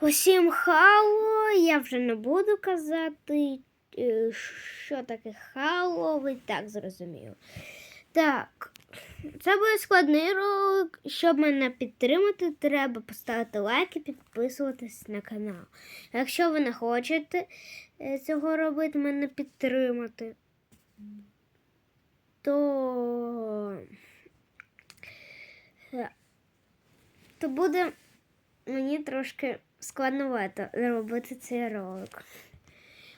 Усім хало, я вже не буду казати, е, що таке хало, ви так зрозуміли. Так, це буде складний ролик. Щоб мене підтримати, треба поставити лайк і підписуватись на канал. Якщо ви не хочете е, цього робити, мене підтримати, то, е, то буде мені трошки складновато робити цей ролик.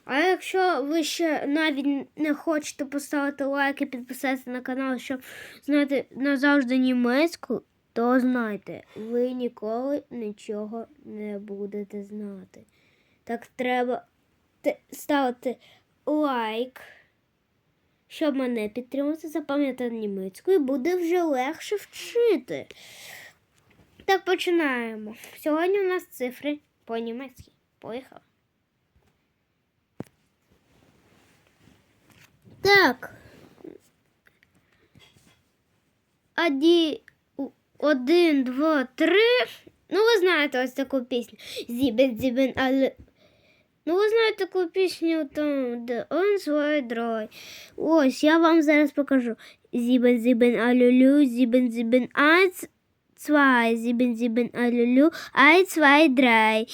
А якщо ви ще навіть не хочете поставити лайк і підписатися на канал, щоб знати назавжди німецьку, то знайте, ви ніколи нічого не будете знати. Так треба ставити лайк, щоб мене підтримати, запам'ятати німецьку, і буде вже легше вчити. Так, починаємо. Сьогодні у нас цифри по-німецьки. Поїхали. Так. Оді... Один, два, три. Ну, ви знаєте ось таку пісню. Зібен, зібен, але. Ну, ви знаєте таку пісню там, де он свой дрой. Ось, я вам зараз покажу. Зібен, зібен, алюлю, зібен, зібен, айц, zwei, sieben, sieben, alulu, ein, zwei, drei.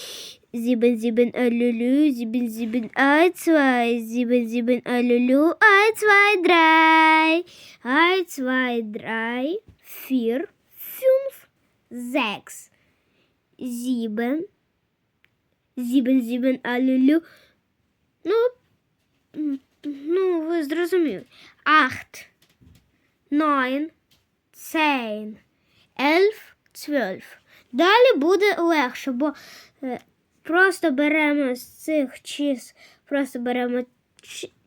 Sieben, sieben, alulu, sieben, sieben, ein, zwei, sieben, sieben, alulu, ein, zwei, drei. Ein, zwei, drei, vier, fünf, sechs, sieben, sieben, sieben, alulu. Ну, м, ну, ви зрозуміли. Acht, neun, zehn. Ельф, цвельф. Далі буде легше, бо е, просто беремо з цих чис, просто беремо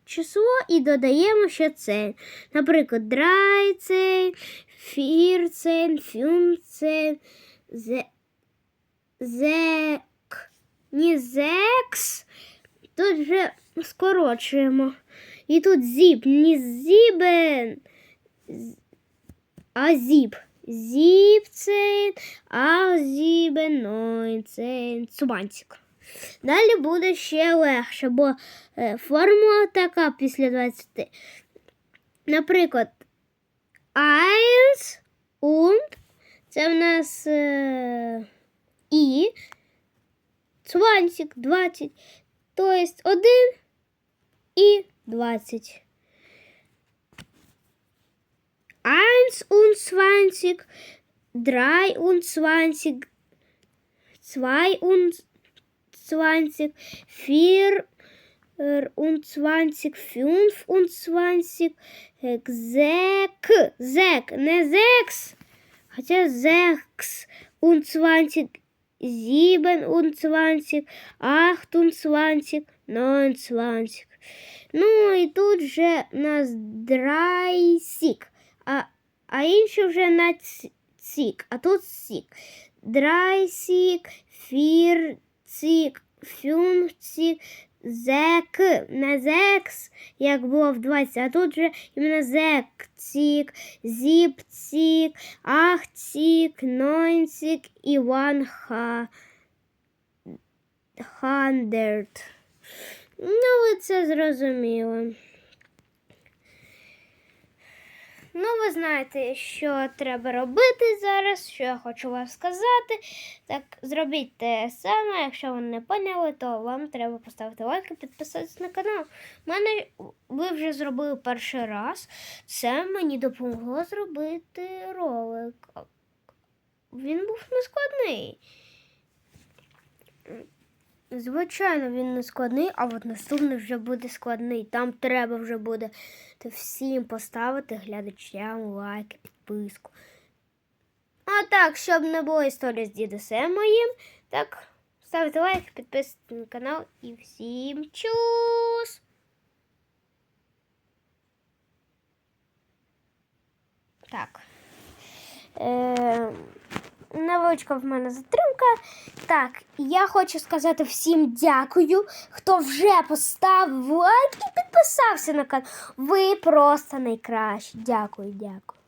число і додаємо ще це. Наприклад, драйцен, фірцен, фюнцен, зе, зек, ні зекс. Тут вже скорочуємо. І тут зіп, не зібен, а зіп. Зіпцин, а зібен, нойцин, цубанцик. Далі буде ще легше, бо е, формула така після 20. Наприклад, eins und це в нас е, і 20, 20. Тобто 1 і 20. eins und zwanzig, drei und zwanzig, zwei und zwanzig, vier und zwanzig, fünf und zwanzig, sechs, sechs, ne sechs, хотя sechs und zwanzig, сiebenundzwanzig, achtundzwanzig, neunundzwanzig. Ну і тут же нас драйсік, а, а інші вже на цік, а тут сік. Драйсік, фірцік, фюнцік, зек, не зекс, як було в 20, а тут же іменно зекцік, зіпцік, ахцік, нойнцік і ван ха. Хандерт. Ну, ви це зрозуміли. Ну, ви знаєте, що треба робити зараз, що я хочу вам сказати. Так, зробіть те саме. Якщо ви не поняли, то вам треба поставити лайк і підписатися на канал. Мене ви вже зробили перший раз. Це мені допомогло зробити ролик. Він був нескладний. Звичайно, він не складний, а от наступний вже буде складний. Там треба вже буде всім поставити глядачам лайк, підписку. А так, щоб не було історії з дідусем моїм, так, ставте лайк, підписуйтесь на канал і всім чус! Так. Е, невеличка в мене затримка. Так, я хочу сказати всім дякую, хто вже поставив лайк і підписався на канал. Ви просто найкращі. Дякую, дякую.